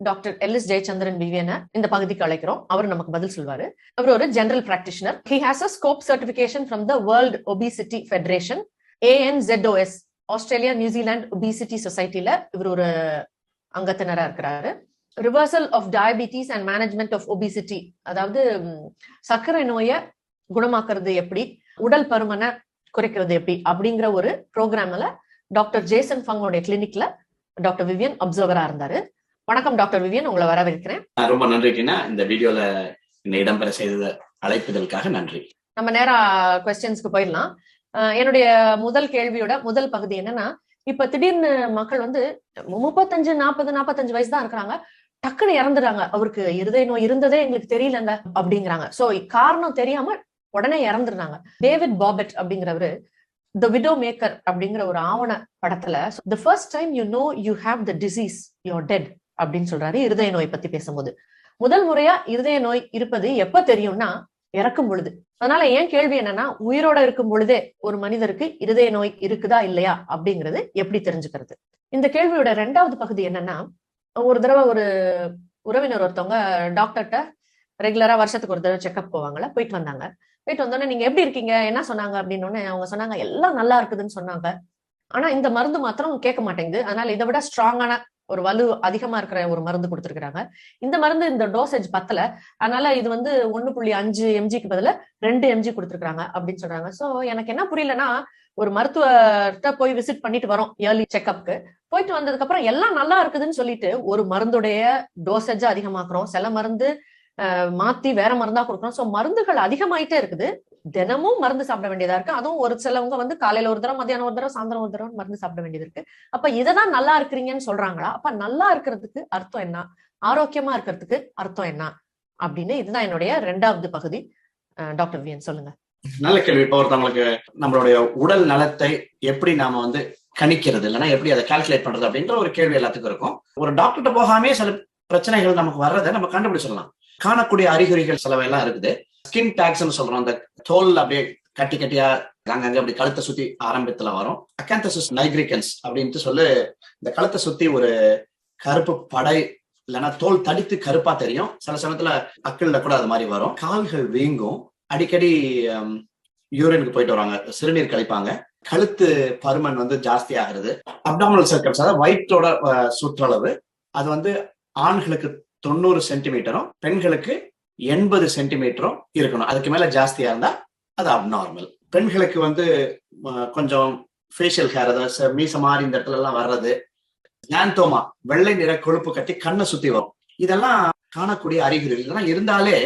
Doctor L S Jayachandran விவியன இந்த பகுதிக்கு அழைக்கிறோம் அவர் நமக்கு பதில் சொல்வாரு அவர் ஒரு general practitioner he has a scope certification from the World Obesity Federation ANZOS Australia New Zealand obesity சொசைட்டில இவர் ஒரு அங்கத்தினரா இருக்கிறாரு reversal of diabetes and management of obesity அதாவது சர்க்கரை நோயை குணமாக்குறது எப்படி உடல் பருமனை குறைக்கிறது எப்படி அப்படிங்கிற ஒரு ப்ரோக்ராம்ல டாக்டர் ஜேசன் ஃபங்கோடைய கிளினிக்ல டாக்டர் விவியன் அப்சர்வரா இருந்தாரு வணக்கம் டாக்டர் விவியன். உங்களை வரவேற்கிறேன். ரொம்ப நன்றி இந்த வீடியோல என்னை இடம்பெற செய்த அழைப்புதலுக்காக நன்றி. நம்ம நேரா கொஸ்டின்ஸ்க்கு போயிடலாம். என்னுடைய முதல் கேள்வியோட முதல் பகுதி என்னன்னா இப்ப திடீர்னு மக்கள் வந்து முப்பத்தஞ்சு நாற்பது நாற்பத்தஞ்சு வயசு தான் இருக்கிறாங்க. டக்குன்னு இறந்துறாங்க அவருக்கு இருதய நோய் இருந்ததே எங்களுக்கு தெரியலங்க அப்படிங்கிறாங்க. சோ காரணம் தெரியாம உடனே இறந்துடுறாங்க. டேவிட் பாபெட் அப்படிங்கிறவரு த விடோ மேக்கர் அப்படிங்கிற ஒரு ஆவண படத்துல the first time you know you have the disease you're dead அப்படின்னு சொல்றாரு இருதய நோய் பத்தி பேசும்போது. முதல் முறையா இருதய நோய் இருப்பது எப்ப தெரியும்னா இறக்கும் பொழுது. அதனால ஏன் கேள்வி என்னன்னா உயிரோட இருக்கும் பொழுதே ஒரு மனிதருக்கு இருதய நோய் இருக்குதா இல்லையா அப்படிங்கிறது எப்படி தெரிஞ்சுக்கிறது? இந்த கேள்வியோட ரெண்டாவது பகுதி என்னன்னா ஒரு தடவை ஒரு உறவினர் ஒருத்தவங்க டாக்டர்கிட்ட ரெகுலரா வருஷத்துக்கு ஒரு தடவை செக்அப் போவாங்கல்ல போயிட்டு வந்தாங்க. போயிட்டு வந்தோடனே நீங்க எப்படி இருக்கீங்க? என்ன சொன்னாங்க? அப்படின்னு உடனே அவங்க சொன்னாங்க எல்லாம் நல்லா இருக்குதுன்னு சொன்னாங்க. ஆனா இந்த மருந்து மாத்திரம் கேட்க மாட்டேங்குது. அதனால இதை விட ஸ்ட்ராங்கான ஒரு வலு அதிகமா இருக்கிற ஒரு மருந்து கொடுத்துருக்காங்க இந்த மருந்து இந்த டோசேஜ் பத்தல. அதனால இது வந்து ஒன்னு புள்ளி அஞ்சு எம்ஜிக்கு பதில ரெண்டு எம்ஜி கொடுத்துருக்காங்க அப்படின்னு சொல்றாங்க. சோ எனக்கு என்ன புரியலன்னா ஒரு மருத்துவர்கிட்ட போய் விசிட் பண்ணிட்டு வரோம் இயர்லி செக்அப்க்கு போயிட்டு வந்ததுக்கு அப்புறம் எல்லாம் நல்லா இருக்குதுன்னு சொல்லிட்டு ஒரு மருந்துடைய டோசேஜ் அதிகமாக்குறோம். சில மருந்து மாத்தி வேற மருந்தா கொடுக்குறோம். சோ மருந்துகள் அதிகமாயிட்டே இருக்குது. தினமும் மருந்து சாப்பிட வேண்டியதா இருக்கு. அதுவும் ஒரு சிலவங்க வந்து காலையில ஒரு தடவை மத்தியானம் ஒரு தடவை சாயந்தரம் ஒரு தடவை மருந்து சாப்பிட வேண்டியது இருக்கு. அப்ப இததான் நல்லா இருக்கிறீங்கன்னு சொல்றாங்களா? அப்ப நல்லா இருக்கிறதுக்கு அர்த்தம் என்ன? ஆரோக்கியமா இருக்கிறதுக்கு அர்த்தம் என்ன? அப்படின்னு இதுதான் என்னுடைய ரெண்டாவது பகுதி. டாக்டர் வியன் சொல்லுங்க. நல்ல கேள்வி. இப்போ ஒருத்தவங்களுக்கு நம்மளுடைய உடல் நலத்தை எப்படி நாம வந்து கணிக்கிறது? இல்லைன்னா எப்படி அதை கால்குலேட் பண்றது? அப்படின்ற ஒரு கேள்வி எல்லாத்துக்கும் இருக்கும். ஒரு டாக்டர்கிட்ட போகாமே சில பிரச்சனைகள் நமக்கு வர்றதை நம்ம கண்டுபிடிச்சிடலாம். காணக்கூடிய அறிகுறிகள் செலவெல்லாம் இருக்குது. ஸ்கின் டேக்ஸ்னு சொல்றோம். அந்த தோல் அப்படியே கட்டி கட்டியா அங்கங்க அப்படி கழுத்தை சுத்தி ஆரம்பத்துல வரும். அக்காந்தசிஸ் நைக்ரிகன்ஸ் அப்படின்ட்டு சொல்லு இந்த கழுத்தை சுத்தி ஒரு கருப்பு படை இல்லைன்னா தோல் தடித்து கருப்பா தெரியும். சில சமயத்துல அக்கல்ல கூட அது மாதிரி வரும். கால்கள் வீங்கும். அடிக்கடி யூரினுக்கு போயிட்டு வராங்க சிறுநீர் கழிப்பாங்க. கழுத்து பருமன் வந்து ஜாஸ்தி ஆகுறது. அப்டாமினல் சர்க்கம்ஸ் அதாவது வயிற்றோட சுற்றளவு. அது வந்து ஆண்களுக்கு தொண்ணூறு சென்டிமீட்டரும் பெண்களுக்கு எண்பது சென்டிமீட்டரும் இருக்கணும். அதுக்கு மேல ஜாஸ்தியா இருந்தா அது அப்நார்மல் பெண்களுக்கு வந்து கொஞ்சம் ஃபேஷியல் ஹேர் அதாவது மீச மாதிரி இந்த இடத்துல எல்லாம் வர்றது ஜான்தோமா வெள்ளை நிற கொழுப்பு கட்டி கண்ணை சுத்தி வரும். இதெல்லாம் காணக்கூடிய அறிகுறிகள். இதெல்லாம் இருந்தாலே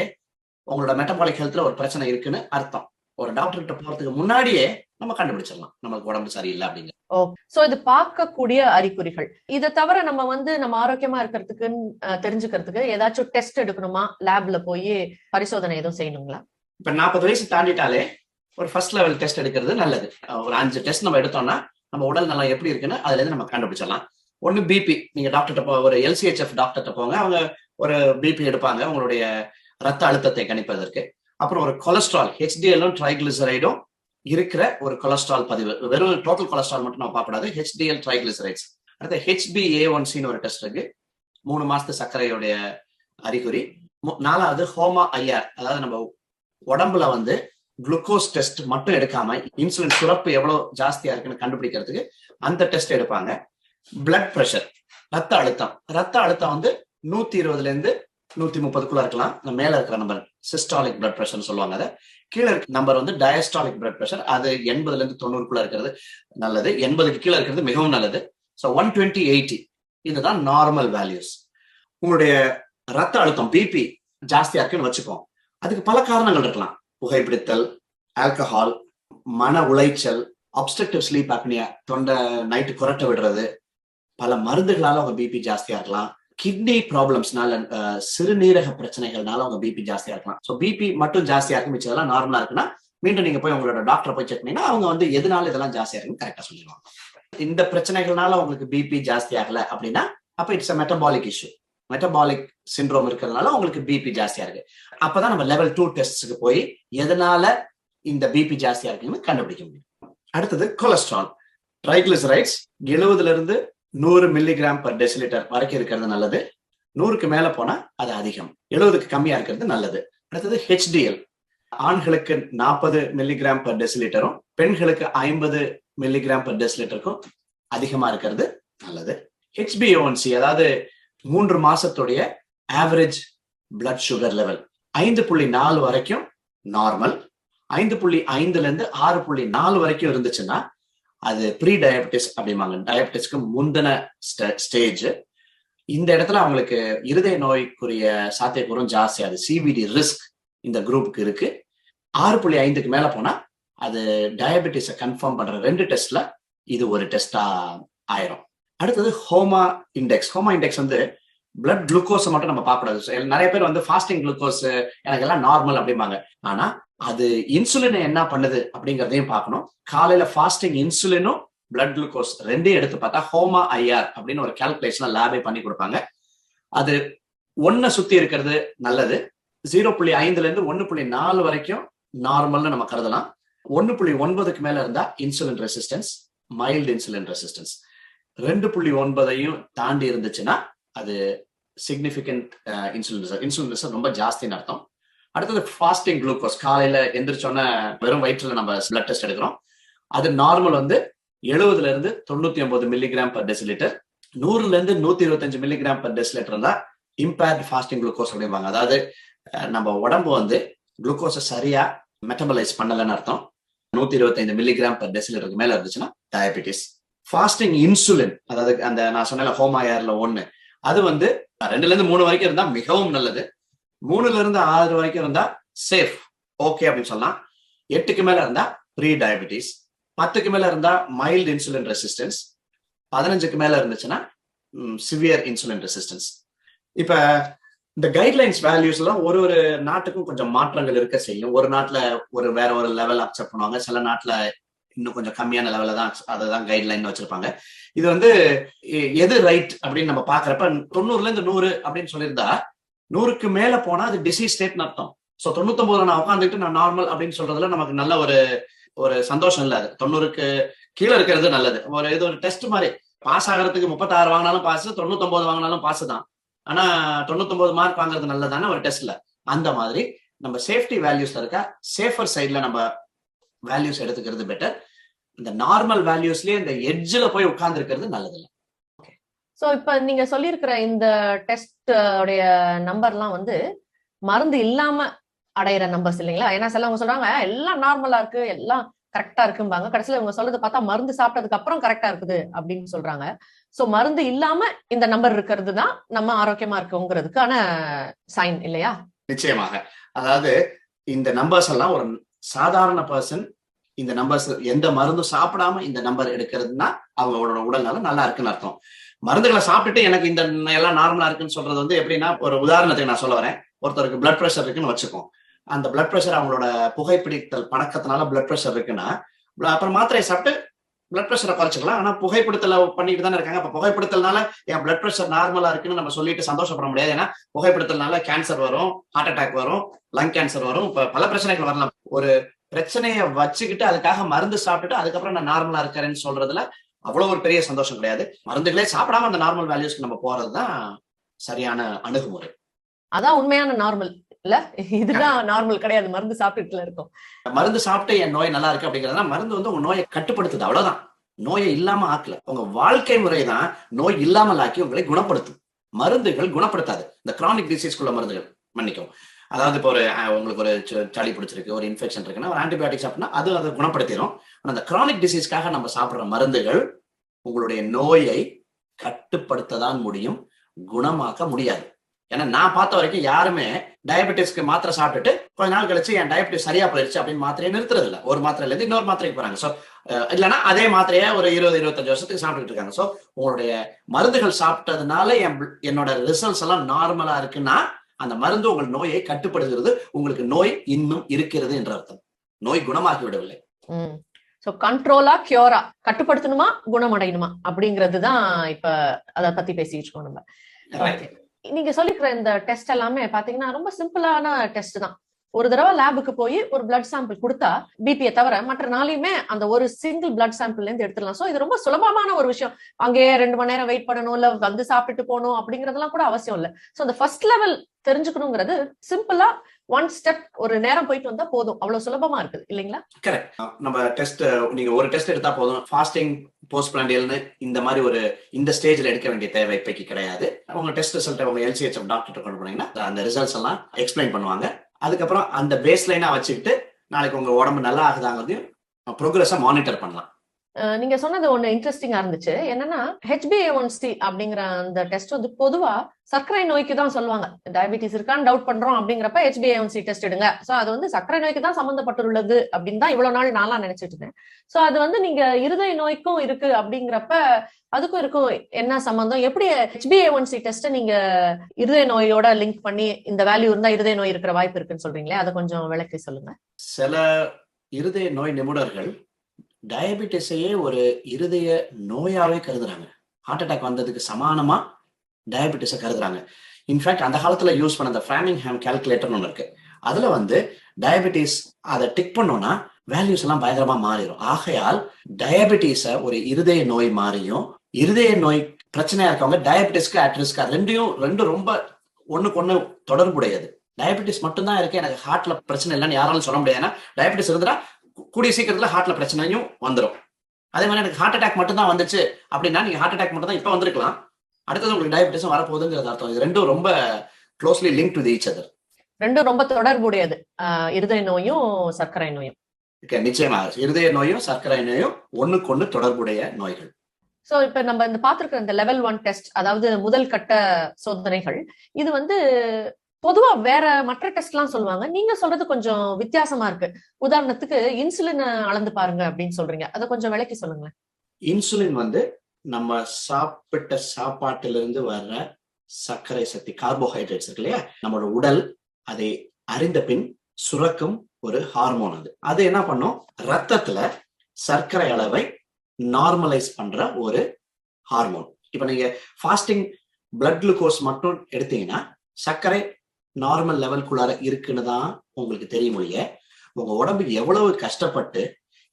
உங்களோட மெட்டபாலிக் ஹெல்த்ல ஒரு பிரச்சனை இருக்குன்னு அர்த்தம். ஒரு டாக்டர் கிட்ட போறதுக்கு முன்னாடியே நம்ம கண்டுபிடிச்சிடலாம். நமக்கு உடம்பு சரியில்லை அப்படிங்க ஓ சோ இது பார்க்கக்கூடிய அறிகுறிகள். இதை தவிர நம்ம வந்து நம்ம ஆரோக்கியமா இருக்கிறதுக்கு தெரிஞ்சுக்கிறதுக்கு ஏதாச்சும் டெஸ்ட் எடுக்கணுமா? லேப்ல போய் பரிசோதனை எதுவும் செய்யணுங்களா? இப்ப நாற்பது வயசு தாண்டிட்டாலே ஒரு ஃபர்ஸ்ட் லெவல் டெஸ்ட் எடுக்கிறது நல்லது. ஒரு அஞ்சு டெஸ்ட் நம்ம எடுத்தோம்னா நம்ம உடல் நலம் எப்படி இருக்குன்னு அதுல இருந்து நம்ம கண்டுபிடிச்சிடலாம். ஒண்ணு பிபி நீங்க டாக்டர்கிட்ட போ ஒரு எல்சிஹெச்எஃப் டாக்டர்கிட்ட போங்க. அவங்க ஒரு பிபி எடுப்பாங்க. உங்களுடைய ரத்த அழுத்தத்தை கணிப்பதற்கு. அப்புறம் ஒரு கொலஸ்ட்ரால் ஹெச்டிஎல்லும் ட்ரைகிளிசரைடும் இருக்கிற ஒரு கொலஸ்ட்ரால் பதிவு. வெறும் டோட்டல் கொலஸ்ட்ரால் மட்டும் நம்ம பார்க்கக்கூடாது. ஹெச்டிஎல் ட்ரைகிளிசரைட்ஸ் அடுத்து ஹெச்பி ஏ ஒன்சின்னு ஒரு டெஸ்ட் இருக்கு. மூணு மாசத்து சர்க்கரையுடைய அறிகுறி. மு- நாலாவது ஹோமா ஐஆர் அதாவது நம்ம உடம்புல வந்து குளுக்கோஸ் டெஸ்ட் மட்டும் எடுக்காம இன்சுலின் சுரப்பு எவ்வளவு ஜாஸ்தியா இருக்குன்னு கண்டுபிடிக்கிறதுக்கு அந்த டெஸ்ட் எடுப்பாங்க. பிளட் ப்ரெஷர் ரத்த அழுத்தம். ரத்த அழுத்தம் வந்து நூத்தி இருபதுல இருந்து நூத்தி முப்பதுக்குள்ள இருக்கலாம். மேல இருக்கிற நம்பர் சிஸ்டாலிக் பிளட் பிரஷர் சொல்லுவாங்க அதை. கீழே இருக்க நம்பர் வந்து டயஸ்டாலிக் பிளட் பிரஷர் அது எண்பதுல இருந்து தொண்ணூறுக்குள்ள இருக்கிறது நல்லது. எண்பதுக்கு கீழே இருக்கிறது மிகவும் நல்லது. ஸோ ஒன் டுவெண்ட்டி எயிட்டி இதுதான் நார்மல் வேல்யூஸ் உங்களுடைய ரத்த அழுத்தம் பிபி ஜாஸ்தியா இருக்குன்னு வச்சுக்கோம் அதுக்கு பல காரணங்கள் இருக்கலாம். புகைப்பிடித்தல் ஆல்கஹால் மன உளைச்சல் அப்ஸ்ட்ரக்டிவ் ஸ்லீப் அப்னியா தொண்டை நைட்டு குரட்ட விடுறது பல மருந்துகளால உங்க பிபி ஜாஸ்தியா இருக்கலாம். கிட்னி ப்ராப்ளம்ஸ்னால சிறுநீரக பிரச்சனைகள்னால உங்க பிபி ஜாஸ்தியா இருக்கலாம். ஸோ பிபி மட்டும் ஜாஸ்தியா இருக்கு மிச்சதெல்லாம் நார்மலா இருக்குன்னா மீண்டும் நீங்க போய் உங்களோட டாக்டரை போய் செக் பண்ணீங்கன்னா அவங்க வந்து எதனால இதெல்லாம் ஜாஸ்தியா இருக்குன்னு கரெக்டா சொல்லிடுவாங்க. இந்த பிரச்சனைகள்னால உங்களுக்கு பிபி ஜாஸ்தி ஆகல அப்படின்னா அப்ப it's a metabolic issue metabolic syndrome இருக்கிறதுனால உங்களுக்கு பிபி ஜாஸ்தியா இருக்கு. அப்பதான் நம்ம லெவல் டூ டெஸ்ட்க்கு போய் எதனால இந்த பிபி ஜாஸ்தியா இருக்குன்னு கண்டுபிடிக்க முடியும். அடுத்தது கொலஸ்ட்ரால் ட்ரைகிளிசரைட்ஸ் எழுபதுல இருந்து நூறு மில்லிகிராம் பர் டெசிலிட்டர் வரைக்கும் இருக்கிறது நல்லது. நூறுக்கு மேல போனா அது அதிகம். எழுபதுக்கு கம்மியா இருக்கிறது நல்லது. அடுத்தது ஹெச்டிஎல் ஆண்களுக்கு நாற்பது மில்லிகிராம் பர் டெசிலிட்டரும் பெண்களுக்கு ஐம்பது மில்லிகிராம் பர் டெசிலிட்டருக்கும் அதிகமா இருக்கிறது நல்லது. ஹெச்பிஓன்சி அதாவது மூன்று மாசத்துடைய ஆவரேஜ் பிளட் சுகர் லெவல் ஐந்து புள்ளி நாலு வரைக்கும் நார்மல் ஐந்து புள்ளி ஐந்துல இருந்து ஆறு புள்ளி நாலு வரைக்கும் இருந்துச்சுன்னா அது ப்ரீ டயபெட்டிஸ் அப்படிம்பாங்க. டயபெட்டிஸ்க்கு முந்தின ஸ்டேஜ் இந்த இடத்துல அவங்களுக்கு இருதய நோய்க்குரிய சாத்தியக்கூறும் ஜாஸ்தி. அது சிபிடி ரிஸ்க் இந்த குரூப்புக்கு இருக்கு. ஆறு புள்ளி ஐந்துக்கு மேல போனா அது டயபெட்டிஸை கன்ஃபார்ம் பண்ற ரெண்டு டெஸ்ட்ல இது ஒரு டெஸ்டா ஆயிரும். அடுத்தது ஹோமா இண்டெக்ஸ் ஹோமா இண்டெக்ஸ் வந்து பிளட் குளுக்கோஸை மட்டும் நம்ம பார்க்கக்கூடாது. நிறைய பேர் வந்து ஃபாஸ்டிங் குளுக்கோஸ் எனக்கு எல்லாம் நார்மல் அப்படிம்பாங்க. ஆனா அது இன்சுலினை என்ன பண்ணுது அப்படிங்கிறதையும் பார்க்கணும். காலையில ஃபாஸ்டிங் இன்சுலினும் பிளட் குளுக்கோஸ் ரெண்டையும் எடுத்து பார்த்தா ஹோமா ஐஆர் அப்படின்னு ஒரு கேல்குலேஷன் லேபே பண்ணி கொடுப்பாங்க. அது ஒன்ன சுத்தி இருக்கிறது நல்லது. ஜீரோ புள்ளி ஐந்துல இருந்து ஒன்னு புள்ளி நாலு வரைக்கும் நார்மல்னு நம்ம கருதலாம். ஒன்னு புள்ளி ஒன்பதுக்கு மேல இருந்தா insulin resistance mild insulin resistance ரெண்டு புள்ளி ஒன்பதையும் தாண்டி இருந்துச்சுன்னா அது சிக்னிபிகண்ட் இன்சுலின் இன்சுலின் ரொம்ப ஜாஸ்தின்னு அர்த்தம். அடுத்தது ஃபாஸ்டிங் குளுக்கோஸ் காலையில எந்திரிச்சோன்னே வெறும் வயிற்றுல நம்ம பிளட் டெஸ்ட் எடுக்கிறோம். அது நார்மல் வந்து எழுபதுல இருந்து தொண்ணூத்தி ஒன்பது மில்லிகிராம் பர் டெசிலிட்டர் நூறுல இருந்து நூத்தி இருபத்தஞ்சு மில்லிகிராம் பர் டெசிலிட்டர் இருந்தா இம்பேர்ட் ஃபாஸ்டிங் குளுக்கோஸ் அப்படிம்பாங்க. அதாவது நம்ம உடம்பு வந்து குளுக்கோஸை சரியா மெட்டபலைஸ் பண்ணலன்னு அர்த்தம். நூத்தி இருபத்தைந்து மில்லிகிராம் பர் டெசிலிட்டருக்கு மேல இருந்துச்சுன்னா டயபெட்டிஸ் ஃபாஸ்டிங் இன்சுலின் அதாவது அந்த நான் சொன்னேன் ஹோமாயர்ல ஒண்ணு. அது வந்து ரெண்டுல இருந்து மூணு வரைக்கும் இருந்தா மிகவும் நல்லது. மூணுல இருந்து ஆறு வரைக்கும் இருந்தா சேஃப் ஓகே அப்படின்னு சொல்லலாம். எட்டுக்கு மேல இருந்தா ப்ரீ டயபிட்டிஸ் பத்துக்கு மேல இருந்தா மைல்டு இன்சுலின் ரெசிஸ்டன்ஸ் பதினஞ்சுக்கு மேல இருந்துச்சுன்னா சிவியர் இன்சுலின் ரெசிஸ்டன்ஸ் இப்ப இந்த கைட்லைன்ஸ் வேல்யூஸ் எல்லாம் ஒரு ஒரு நாட்டுக்கும் கொஞ்சம் மாற்றங்கள் இருக்க செய்யும். ஒரு நாட்டுல ஒரு வேற ஒரு லெவல் அக்செப்ட் பண்ணுவாங்க. சில நாட்டுல இன்னும் கொஞ்சம் கம்மியான லெவல்ல தான் அதை தான் கைட்லைன் வச்சிருப்பாங்க. இது வந்து எது ரைட் அப்படின்னு நம்ம பாக்குறப்ப தொண்ணூறுல இருந்து நூறு அப்படின்னு சொல்லியிருந்தா நூறுக்கு மேல போனா அது டிசீஸ் ஸ்டேட்னு அர்த்தம். சோ தொண்ணூத்தொன்பதுல நான் உட்காந்துட்டு நான் நார்மல் அப்படின்னு சொல்றதுல நமக்கு நல்ல ஒரு ஒரு சந்தோஷம் இல்ல அது. தொண்ணூறுக்கு கீழே இருக்கிறது நல்லது. ஒரு இது ஒரு டெஸ்ட் மாதிரி. பாஸ் ஆகிறதுக்கு முப்பத்தாறு வாங்கினாலும் பாஸ் தொண்ணூத்தொன்பது வாங்கினாலும் பாஸ் தான். ஆனா தொண்ணூத்தொன்பது மார்க் வாங்குறது நல்லதானே ஒரு டெஸ்ட்ல அந்த மாதிரி நம்ம சேஃப்டி வேல்யூஸ்ல இருக்க சேஃபர் சைட்ல நம்ம வேல்யூஸ் எடுத்துக்கிறது பெட்டர் இந்த நார்மல் வேல்யூஸ்லயே இந்த எட்ஜில் போய் உட்கார்ந்துருக்கிறது நல்லதில்ல சோ இப்ப நீங்க சொல்லியிருக்கிற இந்த டெஸ்ட் உடைய நம்பர்லாம் வந்து மருந்து இல்லாம அடையிற நம்பர்ஸ் இல்லைங்களா? ஏன்னா சிலவங்க சொல்றாங்க எல்லாம் நார்மலா இருக்கு எல்லாம் கரெக்டா இருக்கும்பாங்க. கடைசியில இவங்க சொல்றது பார்த்தா மருந்து சாப்பிட்டதுக்கு அப்புறம் கரெக்டா இருக்குது அப்படின்னு சொல்றாங்க. சோ மருந்து இல்லாம இந்த நம்பர் இருக்கிறது தான் நம்ம ஆரோக்கியமா இருக்குங்கிறதுக்கான சைன் இல்லையா? நிச்சயமாக. அதாவது இந்த நம்பர்ஸ் எல்லாம் ஒரு சாதாரண பர்சன் இந்த நம்பர்ஸ் எந்த மருந்தும் சாப்பிடாம இந்த நம்பர் எடுக்கிறதுனா அவங்களோட உடல்நலம் நல்லா இருக்குன்னு அர்த்தம். மருந்துகளை சாப்பிட்டுட்டு எனக்கு இந்த எல்லாம் நார்மலா இருக்குன்னு சொல்றது வந்து எப்படின்னா ஒரு உதாரணத்துக்கு நான் சொல்ல வரேன். ஒருத்தருக்கு பிளட் ப்ரெஷர் இருக்குன்னு வச்சுக்கோம் அந்த பிளட் ப்ரெஷர் அவங்களோட புகைப்பிடித்தல் பழக்கத்தினால பிளட் ப்ரெஷர் இருக்குன்னா அப்புறம் மாத்திரையை சாப்பிட்டு பிளட் ப்ரெஷரை குறைச்சிக்கலாம். ஆனா புகைப்பிடித்தல பண்ணிட்டு தானே இருக்காங்க. அப்ப புகைப்பிடித்தல்னால என் பிளட் ப்ரெஷர் நார்மலா இருக்குன்னு நம்ம சொல்லிட்டு சந்தோஷப்பட முடியாது. ஏன்னா புகைப்பிடித்தல்னால கேன்சர் வரும் ஹார்ட் அட்டாக் வரும் லங் கேன்சர் வரும். இப்ப பல பிரச்சனைகள் வரலாம். ஒரு பிரச்சனையை வச்சுக்கிட்டு அதுக்காக மருந்து சாப்பிட்டுட்டு அதுக்கப்புறம் நான் நார்மலா இருக்கிறேன்னு சொல்றதுல அவ்வளவு ஒரு பெரிய சந்தோஷம் கிடையாது. மருந்துகளே சாப்பிடாம அந்த நார்மல் வேல்யூஸ்க்கு நம்ம போறதுதான் சரியான அணுகுமுறை. அதான் உண்மையான நார்மல் இல்ல இதுதான் நார்மல் கிடையாது. மருந்து சாப்பிட்டுட்டுல இருக்கும். மருந்து சாப்பிட்டு என் நோய் நல்லா இருக்கு அப்படிங்கறதுனா மருந்து வந்து உங்க நோயை கட்டுப்படுத்துது. அவ்வளவுதான். நோயை இல்லாம ஆக்கல. உங்க வாழ்க்கை முறை தான் நோய் இல்லாமல் ஆக்கி உங்களை குணப்படுத்தும். மருந்துகள் குணப்படுத்தாது. இந்த கிரானிக் டிசீஸ்க்குள்ள மருந்துகள் மன்னிக்கும் அதாவது இப்போ ஒரு உங்களுக்கு ஒரு சளி பிடிச்சிருக்கு ஒரு இன்ஃபெக்ஷன் இருக்குன்னா ஒரு ஆன்டிபயோட்டிக் சாப்பிட்டா அது அதை குணப்படுத்திடும் அந்த கிரானிக் டிசீஸ்க்காக நம்ம சாப்பிட்ற மருந்துகள் உங்களுடைய நோயை கட்டுப்படுத்த தான் முடியும் குணமாக்க முடியாது. ஏன்னா நான் பார்த்த வரைக்கும் யாருமே டயபெட்டிஸ்க்கு மாத்திரை சாப்பிட்டுட்டு கொஞ்ச நாள் கழிச்சு என் டயபெட்டிஸ் சரியா போயிடுச்சு அப்படின்னு மாத்திரையை நிறுத்துறது இல்லை ஒரு மாத்திரையில இருந்து இன்னொரு மாத்திரைக்கு போறாங்க. சோ இல்லைன்னா அதே மாத்திரையை ஒரு இருபது இருபத்தஞ்சு வருஷத்துக்கு சாப்பிட்டுட்டு இருக்காங்க. சோ உங்களுடைய மருந்துகள் சாப்பிட்டதுனால என் என்னோட ரிசல்ட்ஸ் எல்லாம் நார்மலா இருக்குன்னா அந்த மருந்து உங்கள் நோயை கட்டுப்படுத்துகிறது. உங்களுக்கு நோய் இன்னும் இருக்கிறது என்ற அர்த்தம். நோய் குணமாகி விடவில்லை. சோ கண்ட்ரோலா கியூரா கட்டுப்படுத்தணுமா குணமடையணுமா அப்படிங்கிறது தான் இப்ப அத பத்தி பேசிட்டு இருக்கோம் நம்ம. நீங்க சொல்லிக்கிற இந்த டெஸ்ட் எல்லாமே பாத்தீங்கன்னா ரொம்ப சிம்பிளான டெஸ்ட் தான். ஒரு தடவை லேபுக்கு போய் ஒரு பிளட் சாம்பிள் கொடுத்தா பிபியை தவிர மற்ற நாளையுமே அந்த ஒரு சிங்கிள் பிளட் சாம்பிள் இருந்து எடுத்துடலாம். சோ இது ரொம்ப சுலபமான ஒரு விஷயம். அங்கேயே ரெண்டு மணி நேரம் வெயிட் பண்ணணும் இல்ல வந்து சாப்பிட்டுட்டு போகணும் அப்படிங்கறதெல்லாம் கூட அவசியம் இல்ல. சோ அந்த ஃபர்ஸ்ட் லெவல் தெரிஞ்சுக்கணுங்கிறது சிம்பிளா ஒன் ஸ்டெப் ஒரு நேரம் போயிட்டு வந்தா போதும். அவ்வளவு சுலபமா இருக்குது. இல்லைங்களா? கரெக்ட் நம்ம டெஸ்ட் நீங்க ஒரு டெஸ்ட் எடுத்தா போதும். ஃபாஸ்டிங் போஸ்ட் பிளாண்டியல்னு இந்த மாதிரி ஒரு இந்த ஸ்டேஜ்ல எடுக்க வேண்டிய தேவை இப்பைக்கு கிடையாது. உங்க டெஸ்ட் ரிசல்ட் உங்க எல்சிஹெச் டாக்டர் கொண்டு போனீங்கன்னா அந்த ரிசல்ட்ஸ் எல்லாம் எக்ஸ்பிளைன் பண்ணுவாங்க. அதுக்கப்புறம் அந்த பேஸ்லைனாக வச்சுக்கிட்டு நாளைக்கு உங்கள் உடம்பு நல்லா ஆகுதாங்கிறதையும் ப்ரோக்ரஸா மானிட்டர் பண்ணலாம். நீங்க சொன்னது ஒண்ணு இன்ட்ரெஸ்டிங்கா இருந்துச்சு. என்னன்னா ஹெச்பிஏ ஒன்சி அப்படிங்கிற அந்த டெஸ்ட் வந்து பொதுவா சர்க்கரை நோய்க்கு தான் சொல்லுவாங்க. டயபிட்டிஸ் இருக்கான்னு டவுட் பண்றோம் அப்படிங்கிறப்ப ஹெச்பிஏ ஒன்சி டெஸ்ட் எடுங்க. சோ அது வந்து சர்க்கரை நோய்க்கு தான் சம்பந்தப்பட்டுள்ளது அப்படின்னு தான் இவ்வளவு நாள் நான்லாம் நினைச்சிட்டு இருந்தேன். சோ அது வந்து நீங்க இருதய நோய்க்கும் இருக்கு அப்படிங்கிறப்ப அதுக்கும் இருக்கும் என்ன சம்பந்தம்? எப்படி ஹெச்பிஏ ஒன்சி டெஸ்ட் நீங்க இருதய நோயோட லிங்க் பண்ணி இந்த வேல்யூ இருந்தா இருதய நோய் இருக்கிற வாய்ப்பு இருக்குன்னு சொல்றீங்களே அதை கொஞ்சம் விளக்கி சொல்லுங்க. சில இருதய நோய் நிபுணர்கள் டயபிட்டிஸையே ஒரு இருதய நோயாவே கருதுறாங்க. ஹார்ட் அட்டாக் வந்ததுக்கு சமானமா டயபிட்டிஸை கருதுறாங்க. இன்ஃபேக்ட் அந்த காலத்துல யூஸ் பண்ண அந்த ஃபிராமிங்ஹாம் கால்குலேட்டர்னு ஒன்று இருக்கு. அதுல வந்து டயபிட்டிஸ் அதை டிக் பண்ணோம்னா வேல்யூஸ் எல்லாம் பயங்கரமா மாறிடும் ஆகையால் டயபிட்டிஸை ஒரு இருதய நோய் மாறியும் இருதய நோய் பிரச்சனையா இருக்கவங்க டயபிட்டிஸ்க்கு அட் ரெண்டையும் ரெண்டும் ரொம்ப ஒண்ணுக்கு ஒண்ணு தொடர்புடையது. டயபிட்டிஸ் மட்டும்தான் இருக்கு. எனக்கு ஹார்ட்ல பிரச்சனை இல்லைன்னு யாராலும் சொல்ல முடியாது. ஏன்னா டயபிட்டிஸ் இருந்தா கூடிய சீக்கிரத்துல ஹார்ட்ல பிரச்சனையும் வந்துடும் அதே மாதிரி எனக்கு ஹார்ட் அட்டாக் மட்டும் தான் வந்துச்சு அப்படின்னா நீங்க ஹார்ட் அட்டாக் மட்டும் தான் இப்ப வந்திருக்கலாம். அடுத்தது உங்களுக்கு டயபிட்டிஸும் வரப்போகுதுங்கிறது அர்த்தம். இது ரெண்டும் ரொம்ப closely link to each other ரெண்டும் ரொம்ப தொடர்புடையது. இருதய நோயும் சர்க்கரை நோயும். நிச்சயமாக இருதய நோயும் சர்க்கரை நோயும் ஒண்ணுக்கு ஒண்ணு தொடர்புடைய நோய்கள். சோ இப்ப நம்ம இந்த பாத்துருக்கிற இந்த லெவல் ஒன் டெஸ்ட் அதாவது முதல் கட்ட சோதனைகள் இது வந்து பொதுவா வேற மற்ற டெஸ்ட் எல்லாம் சொல்லுவாங்க. நீங்க சொல்றது கொஞ்சம் வித்தியாசமா இருக்கு. உதாரணத்துக்கு இன்சுலின் அளந்து பாருங்க அப்படின்னு சொல்றீங்க. அதை கொஞ்சம் விளக்கி சொல்லுங்க இன்சுலின் வந்து நம்ம சாப்பிட்ட சாப்பாட்டிலிருந்து வர்ற சர்க்கரை சக்தி கார்போஹைட்ரேட்ஸ் இருக்கு இல்லையா? நம்மளோட உடல் அதை அறிந்த பின் சுரக்கும் ஒரு ஹார்மோன் அது. அது என்ன பண்ணும்? ரத்தத்துல சர்க்கரை அளவை நார்மலைஸ் பண்ற ஒரு ஹார்மோன் இப்ப நீங்க ஃபாஸ்டிங் பிளட் குளுக்கோஸ் மட்டும் எடுத்தீங்கன்னா சர்க்கரை நார்மல் லெவல்குள்ளார இருக்குன்னு தான் உங்களுக்கு தெரிய முடிய உங்க உடம்பு எவ்வளவு கஷ்டப்பட்டு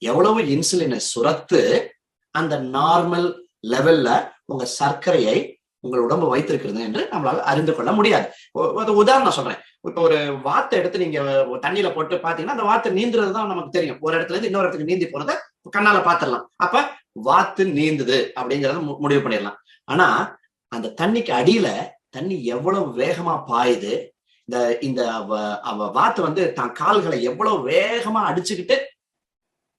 எவ்வளவு இன்சுலினை சுரத்து அந்த நார்மல் லெவல்ல உங்க சர்க்கரையை உங்கள் உடம்பு வைத்திருக்கிறது என்று நம்மளால அறிந்து கொள்ள முடியாது. ஒரு உதாரணம் சொல்றேன். இப்ப ஒரு வாத்தை எடுத்து நீங்க தண்ணியில போட்டு பாத்தீங்கன்னா அந்த வாத்து நீந்துறது தான் நமக்கு தெரியும். ஒரு இடத்துல இருந்து இன்னொரு இடத்துக்கு நீந்தி போறத கண்ணால பாத்திரலாம் அப்ப வாத்து நீந்துது அப்படிங்கறத மு- முடிவு பண்ணிடலாம். ஆனா அந்த தண்ணிக்கு அடியில தண்ணி எவ்வளவு வேகமா பாயுது இந்த இந்த அவ- அவ வாத்து வந்து தன் கால்களை எவ்வளவு வேகமா அடிச்சுக்கிட்டு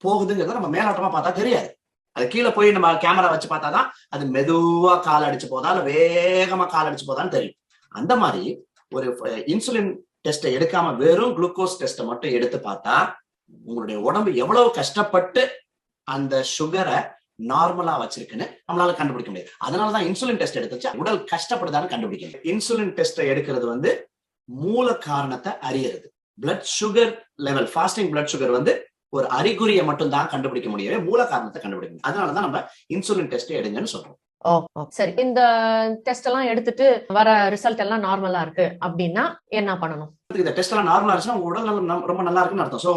போகுதுங்கிறத நம்ம மேலோட்டமா பார்த்தா தெரியாது. அது கீழே போய் நம்ம கேமரா வச்சு பார்த்தாதான் அது மெதுவா கால் அடிச்சு போதா இல்ல வேகமா கால் அடிச்சு போதான்னு தெரியும். அந்த மாதிரி ஒரு இன்சுலின் டெஸ்ட்டை எடுக்காம வெறும் குளுக்கோஸ் டெஸ்ட்டை மட்டும் எடுத்து பார்த்தா உங்களுடைய உடம்பு எவ்வளவு கஷ்டப்பட்டு அந்த சுகரை நார்மலா வச்சிருக்குன்னு நம்மளால கண்டுபிடிக்க முடியாது. அதனாலதான் இன்சுலின் டெஸ்ட் எடுத்துச்சு? உடல் கஷ்டப்படுதான்னு கண்டுபிடிக்கணும் இன்சுலின் டெஸ்ட்டை எடுக்கிறது வந்து மூல காரணத்தை அறியறது. Blood sugar level fasting blood sugar வந்து ஒரு அறிகுறியை மட்டும் தான் கண்டுபிடிக்க முடியவே மூல காரணத்தை கண்டுபிடிக்க முடியும். அதனாலதான் நம்ம இன்சுலின் டெஸ்ட் எடுங்கன்னு சொல்றோம். சரி இந்த டெஸ்ட் எல்லாம் எடுத்துட்டு வர ரிசல்ட் எல்லாம் நார்மலா இருக்கு அப்படின்னா என்ன பண்ணணும்? இந்த டெஸ்ட் எல்லாம் நார்மலா இருந்துச்சுன்னா உங்க உடல் ரொம்ப நல்லா இருக்குன்னு அர்த்தம். சோ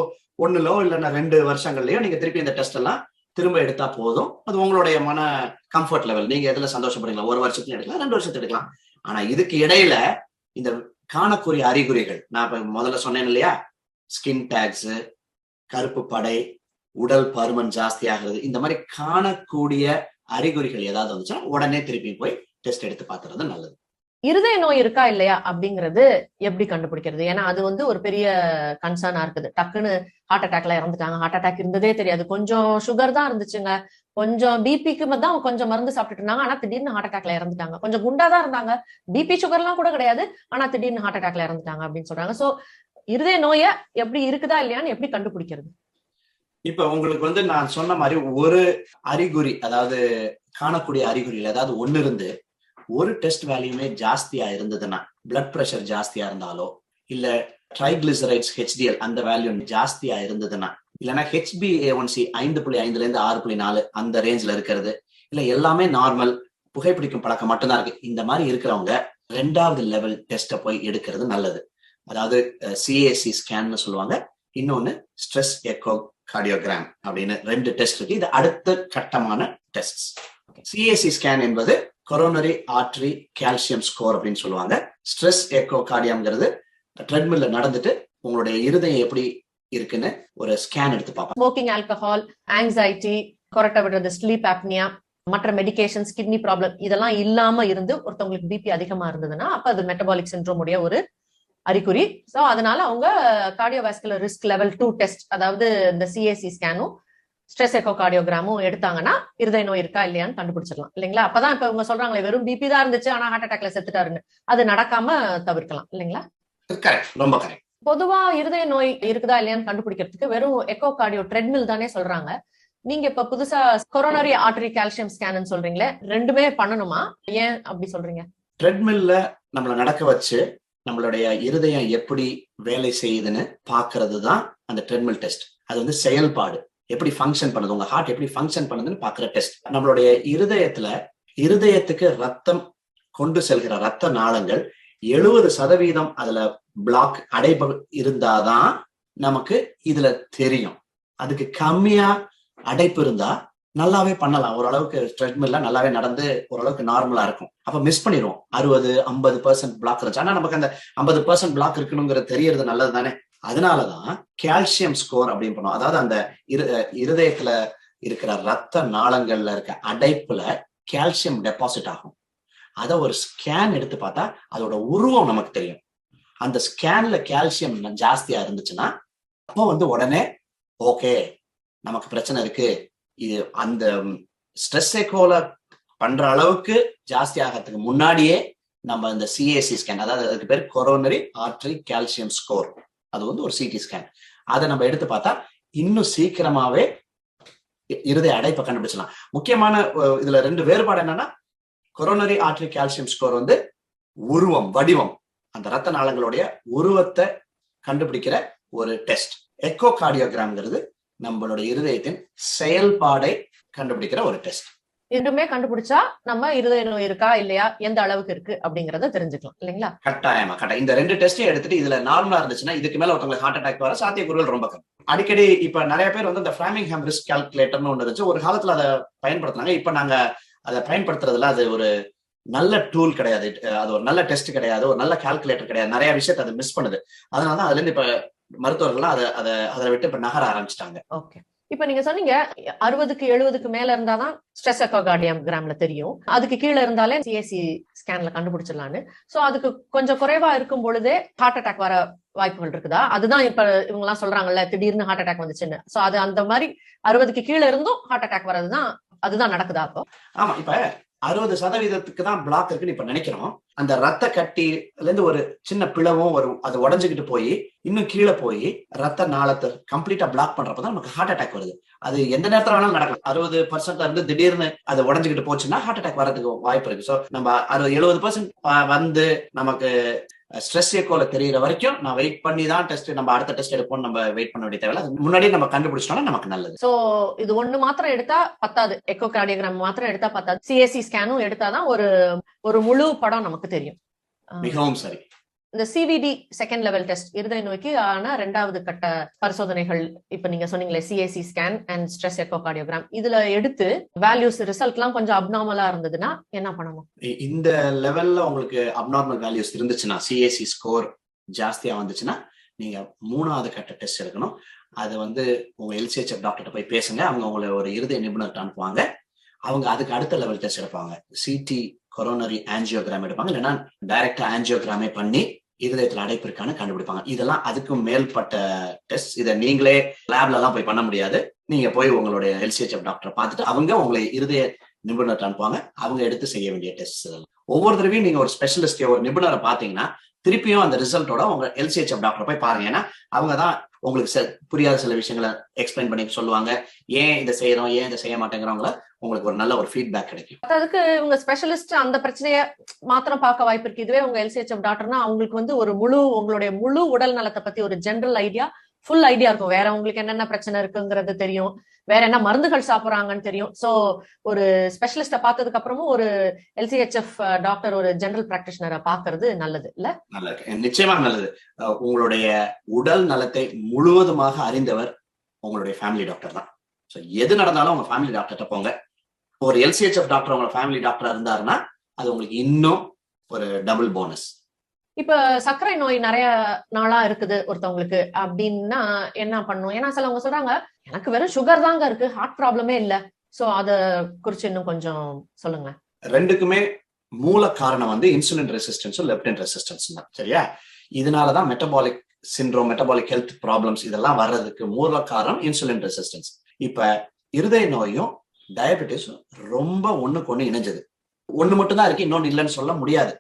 ஒண்ணுலோ இல்லைன்னா ரெண்டு வருஷங்கள்லயோ நீங்க திருப்பி இந்த டெஸ்ட் எல்லாம் திரும்ப எடுத்தா போதும். அது உங்களுடைய மன கம்ஃபர்ட் லெவல் நீங்க எதுல சந்தோஷப்படுறீங்களா ஒரு வருஷத்துக்கு எடுக்கலாம் ரெண்டு வருஷத்துக்கு எடுக்கலாம். ஆனா இதுக்கு இடையில இந்த காணக்கூடிய அறிகுறிகள். நான் இப்ப முதல்ல சொன்னேன் இல்லையா? ஸ்கின் டேக்ஸ் கருப்பு படை உடல் பருமன் ஜாஸ்தி இந்த மாதிரி காணக்கூடிய அறிகுறிகள் ஏதாவது வந்துச்சுன்னா உடனே திருப்பி போய் டெஸ்ட் எடுத்து பாத்துறது நல்லது. இருதய நோய் இருக்கா இல்லையா அப்படிங்கிறது எப்படி கண்டுபிடிக்கிறது? ஏன்னா அது வந்து ஒரு பெரிய கன்சர்னா இருக்குது. டக்குன்னு ஹார்ட் அட்டாக்ல இறந்துட்டாங்க. ஹார்ட் அட்டாக் இருந்ததே தெரியாது. கொஞ்சம் சுகர் தான் இருந்துச்சுங்க. கொஞ்சம் பிபிக்கு தான் கொஞ்சம் மருந்து சாப்பிட்டுட்டு இருந்தாங்க. ஆனா திடீர்னு ஹார்ட் அட்டாக்ல இறந்துட்டாங்க. கொஞ்சம் குண்டா தான் இருந்தாங்க. பிபி சுகர் எல்லாம் கூட கிடையாது. ஆனா திடீர்னு ஹார்ட் அட்டாக்ல இறந்துட்டாங்க அப்படின்னு சொல்றாங்க. சோ இருதய நோய எப்படி இருக்குதா இல்லையான்னு எப்படி கண்டுபிடிக்கிறது? இப்ப உங்களுக்கு வந்து நான் சொன்ன மாதிரி ஒரு அறிகுறி அதாவது காணக்கூடிய அறிகுறிகள் அதாவது ஒண்ணு இருந்து ஒரு டெஸ்ட் வேல்யூமே ஜாஸ்தியா இருந்ததுன்னா பிளட் பிரஷர் ஜாஸ்தியா இருந்தாலோ இல்ல ட்ரைகிளிசரைட்ஸ் ஹெச்டிஎல் அந்த வேல்யூ ஜாஸ்தியா இருந்ததுன்னா இல்லைன்னா ஹெச்பிஏ ஒன் சி ஐந்து புள்ளி ஐந்துல இருந்து ஆறு புள்ளி நாலு அந்த ரேஞ்ச்ல இருக்கிறது. இல்ல எல்லாமே நார்மல் புகைப்பிடிக்கும் பழக்கம் மட்டும்தான் இருக்கு. இந்த மாதிரி இருக்கிறவங்க ரெண்டாவது லெவல் டெஸ்ட்டை போய் எடுக்கிறது நல்லது. அதாவது சிஏசி ஸ்கேன்னு சொல்லுவாங்க. இன்னொன்னு ஸ்ட்ரெஸ் எக்கோ கார்டியோகிராம் அப்படின்னு ரெண்டு டெஸ்ட் இருக்கு. இது அடுத்த கட்டமான டெஸ்ட் சிஏசி ஸ்கேன் என்பது கொரோனரி ஆர்டரி கால்சியம் ஸ்கோர் அப்படின்னு சொல்லுவாங்க. ஸ்ட்ரெஸ் எக்கோ கார்டியம்ங்கிறது ட்ரெட்மில்ல நடந்துட்டு உங்களுடைய இருதயம் எப்படி இருக்குன்னு ஒரு ஸ்கேன் எடுத்து பார்ப்பாங்க ஸ்மோக்கிங் ஆல்கஹால் ஆங்ஸைட்டி கொரட்டை விடுறது ஸ்லீப் ஆப்னியா மற்ற மெடிகேஷன்ஸ் கிட்னி ப்ராப்ளம் இதெல்லாம் இல்லாம இருந்து ஒருத்தவங்களுக்கு பிபி அதிகமா இருந்ததுன்னா அப்ப அது மெட்டபாலிக் சிண்ட்ரோம் உடைய ஒரு அறிகுறி. சோ அதனால அவங்க cardiovascular risk level to test அதாவது இந்த சிஏசி ஸ்கேனும் ஸ்ட்ரெஸ் எக்கோ கார்டியோகிராமும் எடுத்தாங்கன்னா இருதய நோய் இருக்கா இல்லையான்னு கண்டுபிடிச்சிடலாம். இல்லைங்களா? அப்பதான் இப்ப இவங்க சொல்றாங்களே வெறும் பிபி தான் இருந்துச்சு ஆனா ஹார்ட் அட்டாக்ல செத்துட்டாருன்னு. அது நடக்காம தவிர்க்கலாம். இல்லைங்களா? கரெக்ட் ரொம்ப கரெக்ட் பொதுவா இருதய நோய் இருக்குதா இல்லையான்னு கண்டுபிடிக்கிறதுக்கு வெறும் எக்கோ கார்டியோ ட்ரெட்மில் தானே சொல்றாங்க. நீங்க இப்ப புதுசா கொரோனரி ஆர்டரி கால்சியம் ஸ்கேன் சொல்றீங்களே ரெண்டுமே பண்ணணுமா? ஏன் அப்படி சொல்றீங்க? ட்ரெட்மில்ல நம்மள நடக்க வச்சு நம்மளுடைய இருதயம் எப்படி வேலை செய்யுதுன்னு பாக்குறது தான் அந்த ட்ரெட்மில் டெஸ்ட். அது வந்து செயல்பாடு. எப்படி ஃபங்க்ஷன் பண்ணுது? உங்க ஹார்ட் எப்படி ஃபங்க்ஷன் பண்ணுதுன்னு பாக்குற டெஸ்ட். நம்மளுடைய இருதயத்துல இருதயத்துக்கு ரத்தம் கொண்டு செல்கிற ரத்த நாளங்கள் எழுபது சதவீதம் அதுல பிளாக் அடைப இருந்தாதான் நமக்கு இதுல தெரியும். அதுக்கு கம்மியா அடைப்பு இருந்தா நல்லாவே பண்ணலாம். ஓரளவுக்கு ட்ரெட்மில்ல நல்லாவே நடந்து ஓரளவுக்கு நார்மலா இருக்கும். அப்ப மிஸ் பண்ணிடுவோம். அறுபது ஐம்பது பர்சன்ட் பிளாக் இருந்துச்சு. ஆனா நமக்கு அந்த ஐம்பது பர்சன்ட் பிளாக் இருக்கணுங்கிறது தெரியறது நல்லது தானே? அதனாலதான் கால்சியம் ஸ்கோர் அப்படின்னு பண்ணுவோம். அதாவது அந்த இரு இருதயத்துல இருக்கிற ரத்த நாளங்கள்ல இருக்க அடைப்புல கால்சியம் டெபாசிட் ஆகும். அதை ஒரு ஸ்கேன் எடுத்து பார்த்தா அதோட உருவம் நமக்கு தெரியும். அந்த ஸ்கேன்ல கால்சியம் ஜாஸ்தியா இருந்துச்சுன்னா அப்போ வந்து உடனே ஓகே நமக்கு பிரச்சனை இருக்கு. இது அந்த ஸ்ட்ரெஸ் எக்கோல பண்ற அளவுக்கு ஜாஸ்தி ஆகிறதுக்கு முன்னாடியே நம்ம இந்த சிஏசி ஸ்கேன் அதாவது அதுக்கு பேர் கொரோனரி ஆர்டரி கால்சியம் ஸ்கோர் அது வந்து ஒரு சிடி ஸ்கேன் அதை நம்ம எடுத்து பார்த்தா இன்னும் சீக்கிரமாவே இருதய அடைப்பை கண்டுபிடிச்சலாம் முக்கியமான இதுல ரெண்டு வேறுபாடு என்னன்னா கொரோனரி ஆர்டரி கால்சியம் ஸ்கோர் வந்து உருவம் வடிவம். அந்த ரத்த நாளங்களுடைய உருவத்தை கண்டுபிடிக்கிற ஒரு டெஸ்ட் எக்கோ கார்டியோகிராம்ங்கிறது நம்மளோட இருதயத்தின் செயல்பாடை கண்டுபிடிக்கிற ஒரு டெஸ்ட் இரண்டுமே கண்டுபிடிச்சா நம்ம இருதய நோய் இருக்கா இல்லையா எந்த அளவுக்கு இருக்கு அப்படிங்கறத தெரிஞ்சுக்கலாம் இல்லைங்களா? கட்டாயமா கட்டாயம். இந்த ரெண்டு டெஸ்டையும் எடுத்துட்டு இதுல நார்மலா இருந்துச்சுன்னா இதுக்கு மேல ஒருத்தவங்களுக்கு ஹார்ட் அட்டாக் வர சாத்தியக்கூறுகள் ரொம்ப கம்மி. அடிக்கடி இப்ப நிறைய பேர் வந்து இந்த ஃபிராமிங்ஹாம் ரிஸ்க் கால்குலேட்டர்னு ஒன்று இருந்துச்சு. ஒரு காலத்துல அதை பயன்படுத்தினாங்க. இப்ப நாங்க அதை பயன்படுத்துறதுல அது ஒரு நல்ல டூல் கிடையாது. அது ஒரு நல்ல டெஸ்ட் கிடையாது ஒரு நல்ல கால்குலேட்டர் கிடையாது. நிறைய விஷயத்தை அது மிஸ் பண்ணுது. அதனாலதான் அதுல இருந்து இப்ப மருத்துவர்கள்லாம் அதை அதை அதை விட்டு இப்ப நகர ஆரம்பிச்சிட்டாங்க. ஓகே இப்ப நீங்க சொன்னீங்க அறுபதுக்கு எழுபதுக்கு மேல இருந்தாதான் ஸ்ட்ரெஸ் எக்கோகார்டியோகிராம்ல தெரியும். அதுக்கு கீழே இருந்தாலே சிஎஸ்சி ஸ்கேன்ல கண்டுபிடிச்சிடலான்னு. சோ அதுக்கு கொஞ்சம் குறைவா இருக்கும் பொழுதே ஹார்ட் அட்டாக் வர வாய்ப்புகள் இருக்குதா? அதுதான் இப்ப இவங்க எல்லாம் சொல்றாங்கல்ல திடீர்னு ஹார்ட் அட்டாக் வந்துச்சுன்னு. சோ அது அந்த மாதிரி அறுபதுக்கு கீழே இருந்தும் ஹார்ட் அட்டாக் வர்றதுதான் அதுதான் நடக்குதா அப்போ? ஆமா இப்ப அறுபது சதவீதத்துக்கு தான் பிளாக் இருக்குன்னு இப்ப நினைக்கிறோம். அந்த ரத்த கட்டில இருந்து ஒரு சின்ன பிளவும் ஒரு அது உடஞ்சுக்கிட்டு போய் இன்னும் கீழே போய் ரத்த நாளத்தை கம்ப்ளீட்டா பிளாக் பண்றப்பதான் நமக்கு ஹார்ட் அட்டாக் வருது. அது எந்த நேரத்துல வேணாலும் நடக்கும் அறுபது பர்சன்ட்ல இருந்து திடீர்னு அது உடஞ்சுக்கிட்டு போச்சுன்னா ஹார்ட் அட்டாக் வரதுக்கு வாய்ப்பு இருக்கு. சோ நம்ம அறுபது எழுபது பர்சன்ட் வந்து நமக்கு ஸ்ட்ரெஸ் ஏக்கோல தெரியற வரைக்கும் நான் வெயிட் பண்ணி தான் டெஸ்ட் நம்ம அடுத்த டெஸ்ட் எடுப்போம் நம்ம வெயிட் பண்ண வேண்டிய தேவையில்ல. அது முன்னாடியே நம்ம கண்டுபிடிச்சோம்னா நமக்கு நல்லது. சோ இது ஒண்ணு மாத்திரம் எடுத்தா பத்தாது. எக்கோ கார்டியோகிராம் மாத்திரம் எடுத்தா பத்தாது. சிஎஸ்சி ஸ்கேனும் எடுத்தாதான் ஒரு ஒரு முழு படம் நமக்கு தெரியும். மிகவும் சரி. இந்த சிவிடி செகண்ட் லெவல் டெஸ்ட் இருதய நோய்க்கு ஆனா ரெண்டாவது கட்ட பரிசோதனைகள் இப்ப நீங்க சொன்னீங்களே CAC scan and stress echocardiogram இதுல எடுத்து வேல்யூஸ் ரிசல்ட் எல்லாம் கொஞ்சம் அப்நார்மலா இருந்ததுன்னா என்ன பண்ணணும்? இந்த லெவல்ல உங்களுக்கு அப்நார்மல் வேல்யூஸ் இருந்துச்சுன்னா சிஏசி ஸ்கோர் ஜாஸ்தியா வந்துச்சுன்னா நீங்க மூணாவது கட்ட டெஸ்ட் எடுக்கணும். அது வந்து உங்க எல்சிஹெச்எஃப் டாக்டர்கிட்ட போய் பேசுங்க. அவங்க உங்களை ஒரு இருதய நிபுணர்கிட்ட அனுப்புவாங்க. அவங்க அதுக்கு அடுத்த லெவல் டெஸ்ட் எடுப்பாங்க. சிடி கொரோனரி ஆன்ஜியோகிராம் எடுப்பாங்க. இல்லைன்னா டைரக்டா ஆன்ஜியோகிராமே பண்ணி இருதயத்துல அடைப்பிற்கான கண்டுபிடிப்பாங்க. இதெல்லாம் அதுக்கும் மேல்பட்ட டெஸ்ட் இதை நீங்களே லேப்ல எல்லாம் போய் பண்ண முடியாது. நீங்க போய் உங்களுடைய எல்சிஹெச்எஃப் டாக்டரை பார்த்துட்டு அவங்க உங்களை இருதய நிபுணர் அனுப்புவாங்க. அவங்க எடுத்து செய்ய வேண்டிய டெஸ்ட் இதெல்லாம் ஒவ்வொரு தடவையும் நீங்க ஒரு ஸ்பெஷலிஸ்ட் ஒரு நிபுணரை பாத்தீங்கன்னா திருப்பியும் அந்த ரிசல்ட்டோட உங்க எல்சிஹெச்எஃப் டாக்டர் போய் பாருங்க. ஏன்னா அவங்க தான் உங்களுக்கு புரியாத சில விஷயங்களை எக்ஸ்பிளைன் பண்ணி சொல்லுவாங்க. ஏன் இதை செய்யறோம் ஏன் இதை செய்ய மாட்டேங்கிறவங்கள உங்களுக்கு ஒரு நல்ல ஒரு ஃபீட்பேக் கிடைக்கும். அதுக்கு இவங்க ஸ்பெஷலிஸ்ட் அந்த பிரச்சனைய மாத்திரம் பார்க்க வாய்ப்பு இருக்கு. இதுவே உங்க எல்சிஹெச்எம் டாக்டர்னா அவங்களுக்கு வந்து ஒரு முழு உங்களுடைய முழு உடல் நலத்தை பத்தி ஒரு ஜென்ரல் ஐடியா ஃபுல் ஐடியா இருக்கும். வேற உங்களுக்கு என்னென்ன பிரச்சனை இருக்குங்கிறது தெரியும். வேற என்ன மருந்துகள் சாப்பிடுறாங்கன்னு தெரியும். சோ ஒரு ஸ்பெஷலிஸ்ட பார்த்ததுக்கு அப்புறமும் ஒரு எல்சிஹெச்எஃப் டாக்டர் ஒரு ஜெனரல் பிராக்டிஷனரை பாக்குறது நல்லது. இல்ல? நல்லது. நிச்சயமா நல்லது. உங்களுடைய உடல் நலத்தை முழுவதுமாக அறிந்தவர் உங்களுடைய ஃபேமிலி டாக்டர் தான். ஸோ எது நடந்தாலும் உங்க ஃபேமிலி டாக்டர்கிட்ட போங்க. ஒரு எல்சிஹெச்எஃப் டாக்டர் உங்க ஃபேமிலி டாக்டரா இருந்தாருன்னா அது உங்களுக்கு இன்னும் ஒரு டபுள் போனஸ் இப்ப சர்க்கரை நோய் நிறைய நாளா இருக்குது ஒருத்தவங்களுக்கு அப்படின்னா என்ன பண்ணும்? ஏன்னா சிலவங்க சொல்றாங்க எனக்கு வெறும் சுகர் தாங்க இருக்கு ஹார்ட் ப்ராப்ளமே இல்ல. சோ அத குறிச்சு இன்னும் கொஞ்சம் சொல்லுங்க ரெண்டுக்குமே மூல காரணம் வந்து இன்சுலின் ரெசிஸ்டன்ஸும் லெப்டின் ரெசிஸ்டன்ஸ் தான். சரியா? இதனாலதான் metabolic syndrome metabolic health problems இதெல்லாம் வர்றதுக்கு மூல காரணம் இன்சுலின் ரெசிஸ்டன்ஸ் இப்ப இருதய நோயும் டயபெட்டிஸும் ரொம்ப ஒண்ணுக்கு ஒண்ணு இணைஞ்சது. ஒண்ணு மட்டும் தான் இருக்கு இன்னொன்னு இல்லைன்னு சொல்ல முடியாது.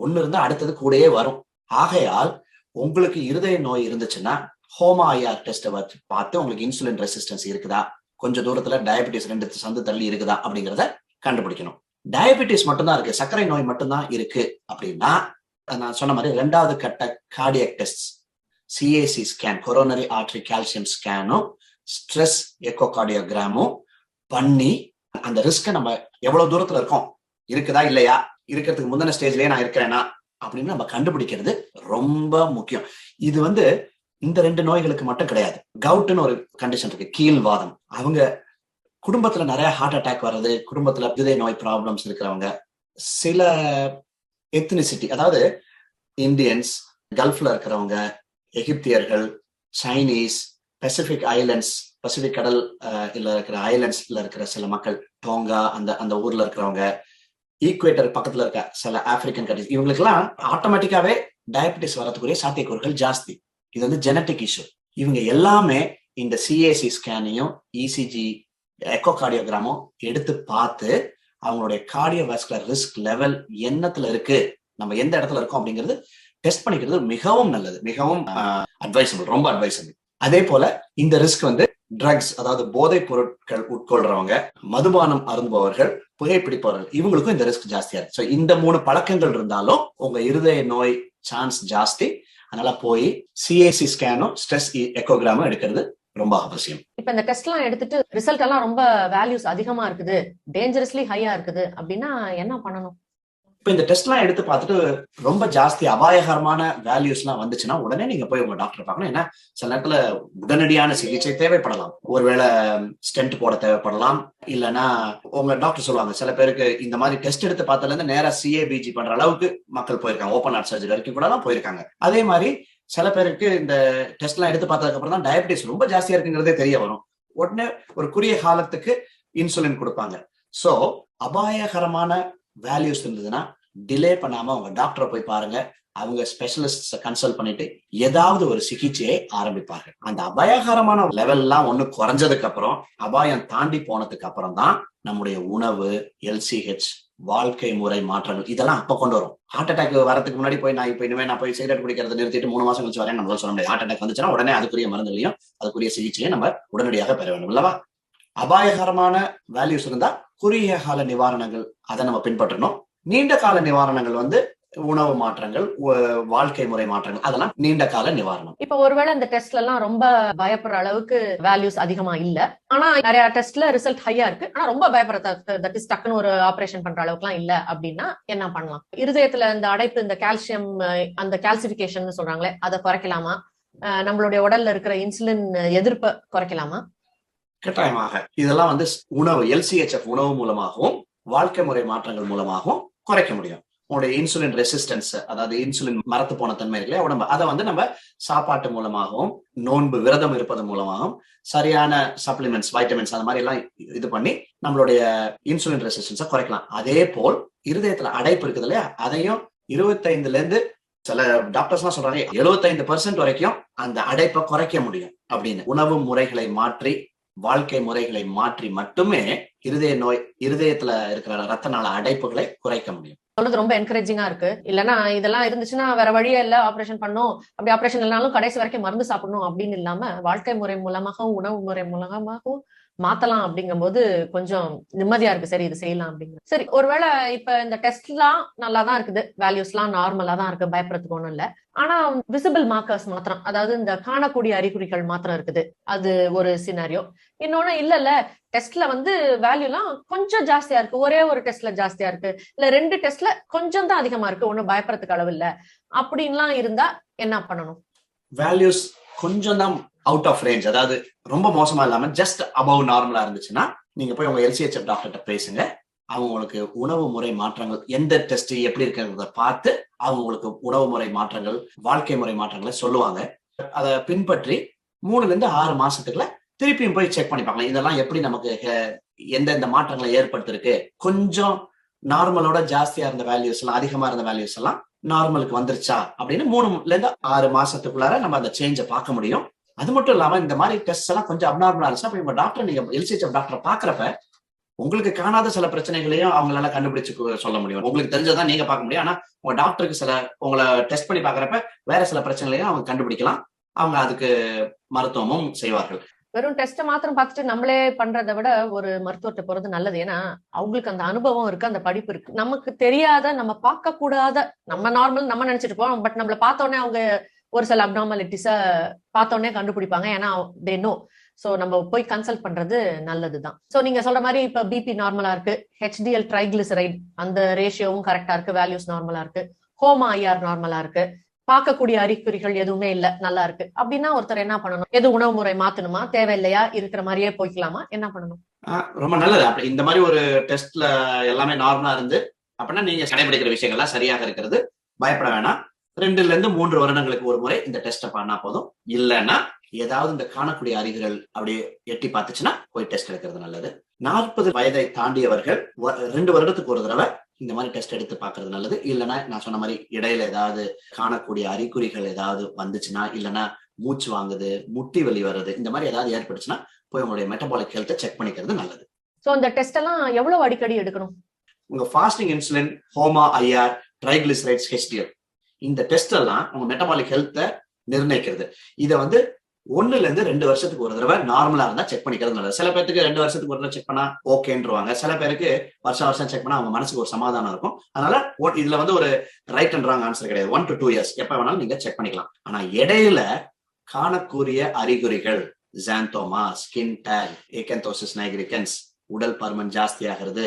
ஒண்ணு இருந்தா அடுத்தது கூடயே வரும். ஆகையால் உங்களுக்கு இருதய நோய் இருந்துச்சுன்னா ஹோமா ஐஆர் டெஸ்ட்டை பார்த்து உங்களுக்கு இன்சுலின் ரெசிஸ்டன்ஸ் இருக்குதா? கொஞ்சம் தூரத்துல டயபெட்டிஸ் ரெண்டு சந்து தள்ளி இருக்குதா? அப்படிங்கிறத கண்டுபிடிக்கணும். டயபெட்டிஸ் மட்டும்தான் இருக்கு. சர்க்கரை நோய் மட்டும்தான் இருக்கு அப்படின்னா நான் சொன்ன மாதிரி ரெண்டாவது கட்ட cardiac test CAC scan coronary artery calcium ஸ்கேனும் stress echo கார்டியோகிராமும் பண்ணி அந்த ரிஸ்க்கை நம்ம எவ்வளவு தூரத்துல இருக்கோம்? இருக்குதா? இல்லையா? இருக்கிறதுக்கு முந்தின ஸ்டேஜ்லயே நான் இருக்கிறேனா? அப்படின்னு நம்ம கண்டுபிடிக்கிறது ரொம்ப முக்கியம். இது வந்து இந்த ரெண்டு நோய்களுக்கு மட்டும் கிடையாது. கவுட்னு ஒரு கண்டிஷன் இருக்கு. கீழ்வாதம். அவங்க குடும்பத்துல நிறைய ஹார்ட் அட்டாக் வர்றது குடும்பத்துல இதய நோய் ப்ராப்ளம்ஸ் இருக்கிறவங்க சில எத்னிசிட்டி அதாவது இந்தியன்ஸ் கல்ஃப்ல இருக்கிறவங்க எகிப்தியர்கள் சைனீஸ் பசிபிக் ஐலண்ட்ஸ் பசிபிக் கடல் இல்ல இருக்கிற ஐலண்ட்ஸ்ல இருக்கிற சில மக்கள் டோங்கா அந்த அந்த ஊர்ல இருக்கிறவங்க ஈக்குவேட்டர் பக்கத்துல இருக்க சில ஆப்பிரிக்கன் கண்ட்ரிஸ் இவங்களுக்கெல்லாம் ஆட்டோமேட்டிக்காவே டயபெட்டிஸ் வரதுக்குரிய சாத்தியக்கூறுகள் ஜாஸ்தி. இது வந்து ஜெனட்டிக் இஷ்யூ இவங்க எல்லாமே இந்த சிஏசி ஸ்கேனையும் இசிஜி எக்கோ கார்டியோகிராமும் எடுத்து பார்த்து அவங்களுடைய கார்டியோவாஸ்குலர் ரிஸ்க் லெவல் என்னத்துல இருக்கு நம்ம எந்த இடத்துல இருக்கோம் அப்படிங்கிறது டெஸ்ட் பண்ணிக்கிறது மிகவும் நல்லது மிகவும் அட்வைசபிள் ரொம்ப அட்வைசபிள் அதே போல இந்த ரிஸ்க் வந்து ட்ரக்ஸ் அதாவது போதைப் பொருட்கள் உட்கொள்றவங்க மதுபானம் அருந்துபவர்கள் புகைப்பிடிப்பவர்கள் இவங்களுக்கும் இந்த ரிஸ்க் ஜாஸ்தியா இருக்கு. ஸோ இந்த மூணு பழக்கங்கள் இருந்தாலும் உங்க இருதய நோய் சான்ஸ் ஜாஸ்தி. அதனால போய் சிஏசி ஸ்கேனும் ஸ்ட்ரெஸ் எக்கோகிராமும் எடுக்கிறது ரொம்ப அவசியம். இப்ப இந்த டெஸ்ட் எல்லாம் எடுத்துட்டு ரிசல்ட் எல்லாம் ரொம்ப வேல்யூஸ் அதிகமா இருக்குது டேஞ்சரஸ்லி ஹையா இருக்குது அப்படின்னா என்ன பண்ணணும்? இப்ப இந்த டெஸ்ட் எல்லாம் எடுத்து பார்த்துட்டு ரொம்ப ஜாஸ்தி அபாயகரமான வேல்யூஸ் எல்லாம் வந்துச்சுன்னா உடனே நீங்க போய் உங்க டாக்டர் பார்க்கணும். ஏன்னா சில நேரத்துல உடனடியான சிகிச்சை தேவைப்படலாம். ஒருவேளை ஸ்டென்ட் போட தேவைப்படலாம். இல்லைன்னா உங்க டாக்டர் சொல்லுவாங்க சில பேருக்கு இந்த மாதிரி டெஸ்ட் எடுத்து பார்த்ததுல இருந்து நேரா சிஏபிஜி பண்ற அளவுக்கு மக்கள் போயிருக்காங்க. ஓப்பன் ஹார்ட் சர்ஜரி வரைக்கும் கூட எல்லாம் போயிருக்காங்க. அதே மாதிரி சில பேருக்கு இந்த டெஸ்ட் எல்லாம் எடுத்து பார்த்ததுக்கு அப்புறம் தான் டயபிட்டிஸ் ரொம்ப ஜாஸ்தியா இருக்குங்கிறதே தெரிய வரும். உடனே ஒரு குறுகிய காலத்துக்கு இன்சுலின் கொடுப்பாங்க. சோ அபாயகரமான வேல்யூஸ் இருந்ததுன்னா டிலே பண்ணாம உங்க டாக்டரை போய் பாருங்க. அவங்க ஸ்பெஷலிஸ்ட் கன்சல்ட் பண்ணிட்டு ஏதாவது ஒரு சிகிச்சையை ஆரம்பிப்பார்கள். அந்த அபாயகரமான லெவல் எல்லாம் ஒண்ணு குறைஞ்சதுக்கு அப்புறம் அபாயம் தாண்டி போனதுக்கு அப்புறம் தான் நம்முடைய உணவு எல்சிஹெச் வாழ்க்கை முறை மாற்றங்கள் இதெல்லாம் அப்ப கொண்டு வரும். ஹார்ட் அட்டாக் வரதுக்கு முன்னாடி போய் நான் இப்ப இனிமே நான் போய் சிகரெட் குடிக்கிறத நிறுத்திட்டு மூணு மாசம் கழிச்சு வரேன் நம்ம சொல்ல முடியாது. ஹார்ட் அட்டாக் வந்துச்சுன்னா உடனே அதுக்குரிய மருந்துகளையும் அதுக்குரிய சிகிச்சையை நம்ம உடனடியாக பெற வேண்டும் இல்லவா? அபாயகரமான வேல்யூஸ் இருந்தா குறுகிய கால நிவாரணங்கள் அதை நம்ம பின்பற்றணும். நீண்ட கால நிவாரணங்கள் வந்து உணவு மாற்றங்கள் வாழ்க்கை முறை மாற்றங்கள் அதெல்லாம் நீண்ட கால நிவாரணம். இப்ப ஒருவேளை இந்த டெஸ்ட்ல எல்லாம் ரொம்ப பயப்படுற அளவுக்கு வேல்யூஸ் அதிகமா இல்ல. ஆனா நிறைய டெஸ்ட்ல ரிசல்ட் ஹையா இருக்கு. ஆனா ரொம்ப பயப்படுற தட் இஸ் டக்குன்னு ஒரு ஆபரேஷன் பண்ற அளவுக்கு எல்லாம் இல்ல அப்படின்னா என்ன பண்ணலாம்? இருதயத்துல இந்த அடைப்பு இந்த கால்சியம் அந்த கால்சிபிகேஷன் சொல்றாங்களே அதை குறைக்கலாமா? நம்மளுடைய உடல்ல இருக்கிற இன்சுலின் எதிர்ப்பை குறைக்கலாமா? கட்டாயமாக. இதெல்லாம் வந்து உணவு எல்சிஹெச்எஃப் உணவு மூலமாகவும் வாழ்க்கை முறை மாற்றங்கள் மூலமாகவும் குறைக்க முடியும். உங்களுடைய இன்சுலின் ரெசிஸ்டன்ஸ் அதாவது இன்சுலின் மரத்து போன தன்மை இருக்குல்லையா? உடம்பு. அதை வந்து நம்ம சாப்பாட்டு மூலமாகவும் நோன்பு விரதம் இருப்பது மூலமாகவும் சரியான சப்ளிமெண்ட்ஸ் வைட்டமின்ஸ் அந்த மாதிரி எல்லாம் இது பண்ணி நம்மளுடைய இன்சுலின் ரெசிஸ்டன்ஸை குறைக்கலாம். அதே போல் இருதயத்துல அடைப்பு இருக்குது இல்லையா? அதையும் இருபத்தைந்துல இருந்து சில டாக்டர்ஸ் எல்லாம் சொல்றாங்க எழுபத்தைந்து பர்சன்ட் வரைக்கும் அந்த அடைப்பை குறைக்க முடியும் அப்படின்னு. உணவு முறைகளை மாற்றி வாழ்க்கை முறைகளை மாற்றி மட்டுமே இருதய நோய் இருதயத்துல இருக்கிற ரத்த நாள அடைப்புகளை குறைக்க முடியும். சொல்றது ரொம்ப என்கரேஜிங்கா இருக்கு. இல்லனா இதெல்லாம் இருந்துச்சுன்னா வேற வழியே இல்ல ஆபரேஷன் பண்ணும் அப்படி ஆபரேஷன் இல்லைனாலும் கடைசி வரைக்கும் மருந்து சாப்பிடணும் அப்படின்னு இல்லாம வாழ்க்கை முறை மூலமாகவும் உணவு முறை மூலமாகவும் மாத்தலாம் அப்படிங்கும்போது கொஞ்சம் நிம்மதியா இருக்கு. சரி இது செய்யலாம் அப்படிங்கிற சரி ஒருவேளை இப்ப இந்த டெஸ்ட்லாம் நல்லா தான் இருக்குது. வேல்யூஸ்லாம் நார்மலா தான் இருக்கு. பயப்படுறதுக்கு ஒண்ணும் இல்ல. ஆனா விசிபிள் மார்க்கர்ஸ் மாத்திரம் அதாவது இந்த காணக்கூடிய அறிகுறிகள் மாத்திரம் இருக்குது. அது ஒரு சினாரியோ இன்னொன்னு இல்ல இல்ல டெஸ்ட்ல வந்து வேல்யூலாம் கொஞ்சம் ஜாஸ்தியா இருக்கு. ஒரே ஒரு டெஸ்ட்ல ஜாஸ்தியா இருக்கு. இல்ல ரெண்டு டெஸ்ட்ல கொஞ்சம் தான் அதிகமா இருக்கு. ஒண்ணும் பயப்படுறதுக்கு அளவு இல்ல. அப்படின்லாம் இருந்தா என்ன பண்ணணும்? வேல்யூஸ் கொஞ்சம் தான் அவுட் ஆஃப் ரேஞ்ச் அதாவது ரொம்ப மோசமா இல்லாம ஜஸ்ட் அபவ் நார்மலா இருந்துச்சுன்னா நீங்க போய் உங்க எல்சிஹெச்எஃப் டாக்டர்கிட்ட பேசுங்க. அவங்களுக்கு உணவு முறை மாற்றங்கள் எந்த டெஸ்ட் எப்படி இருக்கிறத பார்த்து அவங்களுக்கு உணவு முறை மாற்றங்கள் வாழ்க்கை முறை மாற்றங்களை சொல்லுவாங்க. அதை பின்பற்றி மூணுல இருந்து ஆறு மாசத்துக்குள்ள திருப்பியும் போய் செக் பண்ணி பார்க்கலாம். இதெல்லாம் எப்படி நமக்கு எந்தெந்த மாற்றங்களை ஏற்படுத்திருக்கு? கொஞ்சம் நார்மலோட ஜாஸ்தியா இருந்த வேல்யூஸ் எல்லாம் அதிகமா இருந்த வேல்யூஸ் எல்லாம் நார்மலுக்கு வந்துருச்சா? அப்படின்னு மூணுல இருந்து ஆறு மாசத்துக்குள்ளார நம்ம அந்த சேஞ்சை பார்க்க முடியும். அது மட்டும் இல்லாம இந்த மாதிரி டெஸ்ட் எல்லாம் கொஞ்சம் அப்நார்மலா இருந்துச்சுன்னா உங்க டாக்டர் நீங்க எல்சிஹெச் டாக்டரை பாக்குறப்ப உங்களுக்கு காணாத சில பிரச்சனைகளையும் அவங்களால கண்டுபிடிச்சு சொல்ல முடியும். உங்களுக்கு தெரிஞ்சதான் நீங்க பார்க்க முடியும். ஆனா உங்க டாக்டருக்கு சில உங்களை டெஸ்ட் பண்ணி பாக்குறப்ப வேற சில பிரச்சனைகளையும் அவங்க கண்டுபிடிக்கலாம். அவங்க அதுக்கு மருத்துவமும் செய்வார்கள். வெறும் டெஸ்ட்டை மாத்திரம் பார்த்துட்டு நம்மளே பண்றதை விட ஒரு மருத்துவர்கிட்ட போறது நல்லது. ஏன்னா அவங்களுக்கு அந்த அனுபவம் இருக்கு அந்த படிப்பு இருக்கு. நமக்கு தெரியாத நம்ம பார்க்க கூடாத நம்ம நார்மல் நம்ம நினைச்சிட்டு போறோம் பட் நம்மள பார்த்த உடனே அவங்க ஒரு சில அப்னாமலிட்டிஸ பார்த்த கண்டுபிடிப்பாங்க. ஏன்னா தே நோ சோ நம்ம போய் கன்சல்ட் பண்றது நல்லதுதான். சோ நீங்க சொல்ற மாதிரி இப்ப பிபி நார்மலா இருக்கு. ஹெச்டிஎல் ட்ரைகிளிசரைட் அந்த ரேஷியோவும் கரெக்டா இருக்கு. வேல்யூஸ் நார்மலா இருக்கு. ஹோமா ஐஆர் நார்மலா இருக்கு. பார்க்கக்கூடிய அறிகுறிகள் எதுவுமே இல்ல. நல்லா இருக்கு. அப்படின்னா ஒருத்தர் என்ன பண்ணணும்? எது உணவு முறை மாத்தணுமா? தேவையில்லையா? இருக்கிற மாதிரியே போய்க்கலாமா? என்ன பண்ணணும்? ரொம்ப நல்லது. அப்படி இந்த மாதிரி ஒரு டெஸ்ட்ல எல்லாமே நார்மலா இருந்து அப்படின்னா நீங்க கடைபிடிக்கிற விஷயங்கள்லாம் சரியாக இருக்கிறது. பயப்பட வேணாம். ரெண்டுல இருந்து மூன்று வருடங்களுக்கு ஒரு முறை இந்த டெஸ்ட்டை பண்ணா போதும். இல்லைன்னா ஏதாவது இந்த காணக்கூடிய அறிகுறிகள் அப்படியே எட்டி பார்த்துச்சுன்னா போய் டெஸ்ட் எடுக்கிறது நல்லது. நாற்பது வயதை தாண்டியவர்கள் ரெண்டு வருடத்துக்கு ஒரு தடவை இந்த மாதிரி டெஸ்ட் எடுத்து பார்க்கிறது நல்லது. இல்லைன்னா நான் சொன்ன மாதிரி இடையில ஏதாவது காணக்கூடிய அறிகுறிகள் ஏதாவது வந்துச்சுன்னா இல்லைன்னா மூச்சு வாங்குது முட்டி வலி வருது இந்த மாதிரி ஏதாவது ஏற்பட்டுச்சுன்னா போய் உங்களுடைய மெட்டபாலிக் ஹெல்த்தை செக் பண்ணிக்கிறது நல்லது. சோ இந்த டெஸ்ட் எல்லாம் எவ்வளவு அடிக்கடி எடுக்கணும்? உங்க fasting insulin HOMA IR triglycerides HDL இந்த டெஸ்ட் எல்லாம் உங்க மெட்டபாலிக் ஹெல்த்தை நிர்ணயிக்கிறது. இதை வந்து ஒண்ணுல இருந்து ரெண்டு வருஷத்துக்கு ஒரு தடவை நார்மலா இருந்தா செக் பண்ணிக்கிறது நல்லது. சில பேருக்கு ரெண்டு வருஷத்துக்கு ஒரு தடவை செக் பண்ணா ஓகேன்றவாங்க சில பேருக்கு வருஷம் வருஷம் செக் பண்ணா அவங்க மனசுக்கு ஒரு சமாதானம் இருக்கும். அதனால இதுல வந்து ஒரு ரைட் அண்ட் ராங் ஆன்சர் கிடையாது. ஒன் டு டூ இயர்ஸ் எப்ப வேணாலும் நீங்க செக் பண்ணிக்கலாம். ஆனா இடையில காணக்கூடிய அறிகுறிகள் xanthoma skin tag acanthosis nigricans உடல் பருமன் ஜாஸ்தி ஆகிறது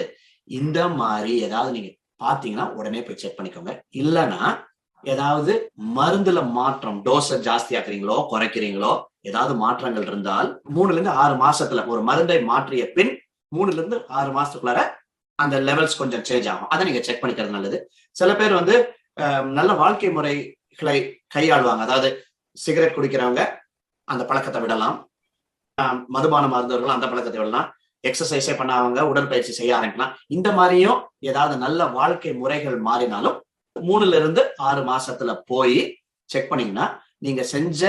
இந்த மாதிரி ஏதாவது நீங்க பாத்தீங்கன்னா உடனே போய் செக் பண்ணிக்கோங்க. இல்லைன்னா ஏதாவது மருந்துல மாற்றம் டோஸை ஜாஸ்தி ஆக்குறீங்களோ குறைக்கிறீங்களோ ஏதாவது மாற்றங்கள் இருந்தால் மூணுல இருந்து ஆறு மாசத்துல ஒரு மருந்தை மாற்றிய பின் மூணுல இருந்து ஆறு மாசத்துக்குள்ளார அந்த லெவல்ஸ் கொஞ்சம் சேஞ்ச் ஆகும். அதை நீங்க செக் பண்ணிக்கிறது நல்லது. சில பேர் வந்து நல்ல வாழ்க்கை முறைகளை கையாளுவாங்க. அதாவது சிகரெட் குடிக்கிறவங்க அந்த பழக்கத்தை விடலாம். அஹ், மதுபானம் மருந்தவர்கள் அந்த பழக்கத்தை விடலாம். எக்ஸசைஸே பண்ணாங்க உடற்பயிற்சி செய்ய ஆரம்பிக்கலாம். இந்த மாதிரியும் ஏதாவது நல்ல வாழ்க்கை முறைகள் மாறினாலும் மூணுல இருந்து ஆறு மாசத்துல போய் செக் பண்ணீங்கன்னா நீங்க செஞ்ச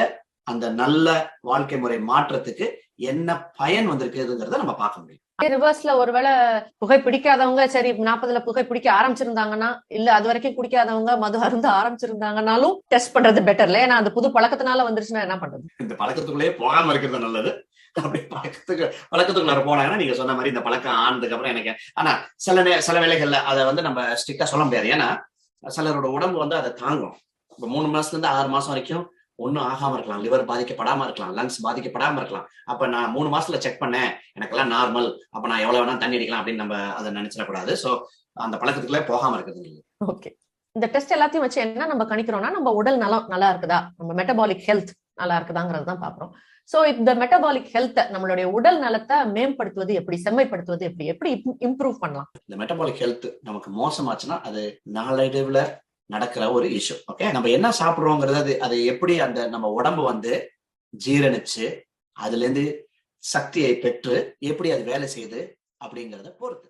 அந்த நல்ல வாழ்க்கை முறை மாற்றத்துக்கு என்ன பயன் வந்திருக்குதுங்கிறத நம்ம பார்க்க முடியும். ரிவர்ஸ்ல ஒருவேளை புகை பிடிக்காதவங்க சரி நாற்பதுல புகை பிடிக்க ஆரம்பிச்சிருந்தாங்கன்னா இல்ல அது வரைக்கும் குடிக்காதவங்க மது அருந்த ஆரம்பிச்சிருந்தாங்கனாலும் டெஸ்ட் பண்றது பெட்டர்ல ஏன்னா அந்த புது பழக்கத்தினால வந்துருச்சுன்னா என்ன பண்றது? இந்த பழக்கத்துக்குள்ளேயே போகாம இருக்கிறது நல்லது. அப்படி பழக்கத்துக்கு பழக்கத்துக்குள்ள போனாங்கன்னா நீங்க சொன்ன மாதிரி இந்த பழக்கம் ஆனதுக்கு அப்புறம் எனக்கு ஆனா சில சில வேளைகள்ல அதை வந்து நம்ம ஸ்ட்ரிக்டா சொல்ல முடியாது. ஏன்னா சிலரோட உடம்பு வந்து அதை தாங்கும். இப்போ மூணு மாசத்துல இருந்து ஆறு மாசம் வரைக்கும் ஒன்றும் ஆகாம இருக்கலாம். லிவர் பாதிக்கப்படாம இருக்கலாம். லங்ஸ் பாதிக்கப்படாம இருக்கலாம். அப்ப நான் மூணு மாசத்துல செக் பண்ணேன். எனக்கெல்லாம் நார்மல் அப்ப நான் எவ்வளவு வேணா தண்ணி அடிக்கலாம் அப்படின்னு நம்ம அதை நினைச்சிடக்கூடாது. சோ அந்த பழக்கத்துக்குள்ள போகாம இருக்கிறது ஓகே இந்த டெஸ்ட் எல்லாத்தையும் வச்சு என்ன நம்ம கணிக்கிறோம்னா நம்ம உடல் நலம் நல்லா இருக்குதா? நம்ம மெட்டபாலிக் ஹெல்த் நல்லா இருக்குதாங்கிறது தான் பாக்குறோம் சோ இந்த மெட்டபாலிக் ஹெல்த் நம்மளுடைய உடல் நலத்தை மேம்படுத்துவது எப்படி செம்மைப்படுத்துவது எப்படி எப்படி இம்ப்ரூவ் பண்ணலாம்? இந்த மெட்டபாலிக் ஹெல்த் நமக்கு மோசமாச்சுன்னா அது நாளடைவுல நடக்கிற ஒரு இஷ்யூ ஓகே நம்ம என்ன சாப்பிடுறோங்கிறது அது அது எப்படி அந்த நம்ம உடம்பு வந்து ஜீரணிச்சு அதுல இருந்து சக்தியை பெற்று எப்படி அது வேலை செய்யுது அப்படிங்கறத பொறுத்து.